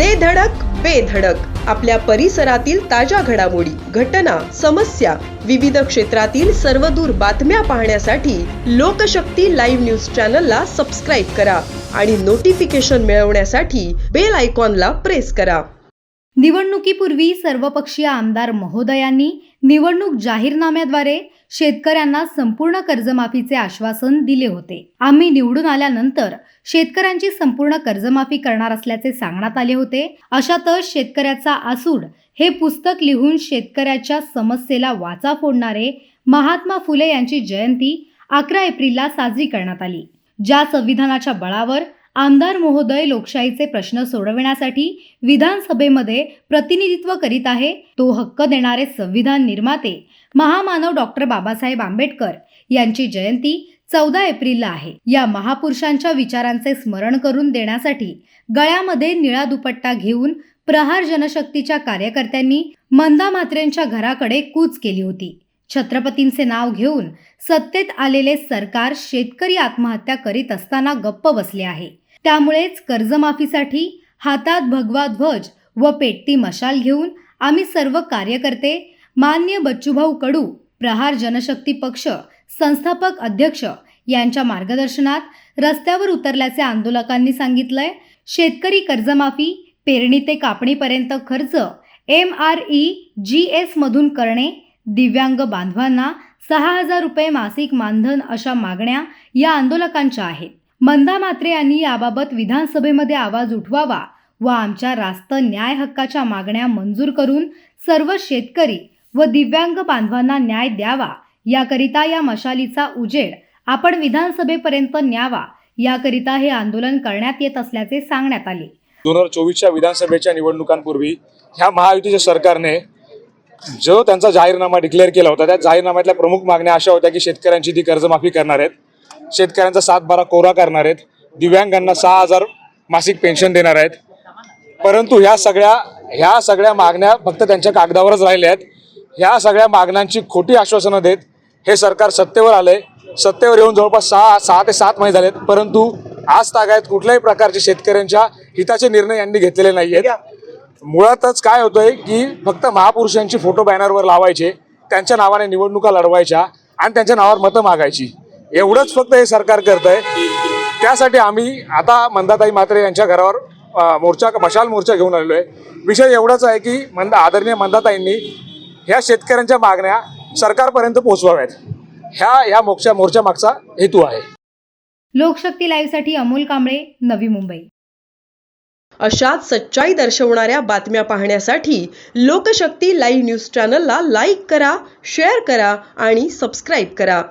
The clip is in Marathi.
दे धडक बेधडक आपल्या परिसरातील ताज्या घडामोडी घटना समस्या विविध क्षेत्रातील सर्वदूर बातम्या पाहण्यासाठी लोकशक्ती लाईव्ह न्यूज चॅनलला सबस्क्राईब करा आणि नोटिफिकेशन मिळवण्यासाठी बेल आयकॉनला प्रेस करा. निवडणुकीपूर्वी सर्वपक्षीय आमदार महोदयांनी निवडणूक जाहीरनाम्याद्वारे शेतकऱ्यांना संपूर्ण कर्जमाफीचे आश्वासन दिले होते. आम्ही निवडून आल्यानंतर शेतकऱ्यांची संपूर्ण कर्जमाफी करणार असल्याचे सांगण्यात आले होते. अशातच शेतकऱ्याचा आसूड हे पुस्तक लिहून शेतकऱ्याच्या समस्येला वाचा फोडणारे महात्मा फुले यांची जयंती अकरा एप्रिलला साजरी करण्यात आली. ज्या संविधानाच्या बळावर आमदार महोदय लोकशाहीचे प्रश्न सोडविण्यासाठी विधानसभेमध्ये प्रतिनिधित्व करीत आहे. तो हक्क देणारे संविधान निर्माते महामानव डॉक्टर बाबासाहेब आंबेडकर यांची जयंती चौदा एप्रिलला आहे. या महापुरुषांच्या विचारांचे स्मरण करून देण्यासाठी गळ्यामध्ये निळा दुपट्टा घेऊन प्रहार जनशक्तीच्या कार्यकर्त्यांनी मंदा म्हात्रेंच्या घराकडे कूच केली होती. छत्रपतींचे नाव घेऊन सत्तेत आलेले सरकार शेतकरी आत्महत्या करीत असताना गप्प बसले आहे. त्यामुळेच कर्जमाफीसाठी हातात भगवा ध्वज व पेटती मशाल घेऊन आम्ही सर्व कार्यकर्ते मान्य बच्चूभाऊ कडू प्रहार जनशक्ती पक्ष संस्थापक अध्यक्ष यांच्या मार्गदर्शनात रस्त्यावर उतरल्याचे आंदोलकांनी सांगितलंय. शेतकरी कर्जमाफी पेरणी ते कापणीपर्यंत खर्च M R E G S मधून करणे दिव्यांग बांधवांना सहा हजार रुपये मासिक मानधन अशा मागण्या या आंदोलकांच्या आहेत. मंदा मात्रे यांनी याबाबत विधानसभेमध्ये आवाज उठवावा व आमच्या रास्त न्याय हक्काच्या मागण्या मंजूर करून सर्व शेतकरी व दिव्यांग बांधवांना न्याय द्यावा. याकरिता या मशालीचा उजेड आपण विधानसभेपर्यंत न्यावा. याकरिता हे आंदोलन करण्यात येत असल्याचे सांगण्यात आले. दोन हजार चोवीसच्या विधानसभेच्या निवडणुकांपूर्वी ह्या महायुतीच्या सरकारने जो त्यांचा जाहीरनामा डिक्लेअर केला होता त्या जाहीरनाम्यातल्या प्रमुख मागण्या अशा होत्या की शेतकऱ्यांची ती कर्जमाफी करणार आहेत. शेतकऱ्यांचा सात बारा कोरा करणार आहेत. दिव्यांगांना सहा हजार मासिक पेन्शन देणार आहेत. परंतु ह्या सगळ्या ह्या सगळ्या मागण्या फक्त त्यांच्या कागदावरच राहिल्या आहेत. ह्या सगळ्या मागण्यांची खोटी आश्वासनं देत हे सरकार सत्तेवर आलंय. सत्तेवर येऊन जवळपास सहा सहा ते सात महिने झालेत. परंतु आज तागायत कुठल्याही प्रकारचे शेतकऱ्यांच्या हिताचे निर्णय यांनी घेतलेले नाही आहेत मुळातच काय होतंय की फक्त महापुरुषांची फोटो बॅनरवर लावायचे त्यांच्या नावाने निवडणुका लढवायच्या आणि त्यांच्या नावावर मतं मागायची. एवढंच फक्त हे सरकार करतंय. त्यासाठी आम्ही आता मंदाताई मात्रे यांच्या घरावर मोर्चा मशाल मोर्चा घेऊन आलेलो आहे. विषय एवढाच आहे की मंदा आदरणीय मंदाताईंनी ह्या शेतकऱ्यांच्या मागण्या सरकारपर्यंत पोहोचवाव्यात. ह्या ह्या मोर्चा मोर्चा मागचा हेतू आहे. लोकशक्ती लाईव्हसाठी अमोल कांबळे नवी मुंबई. अशाच सच्चाई दर्शवणाऱ्या बातम्या पाहण्यासाठी लोकशक्ती लाईव्ह न्यूज चॅनलला लाईक करा शेअर करा आणि सबस्क्राईब करा.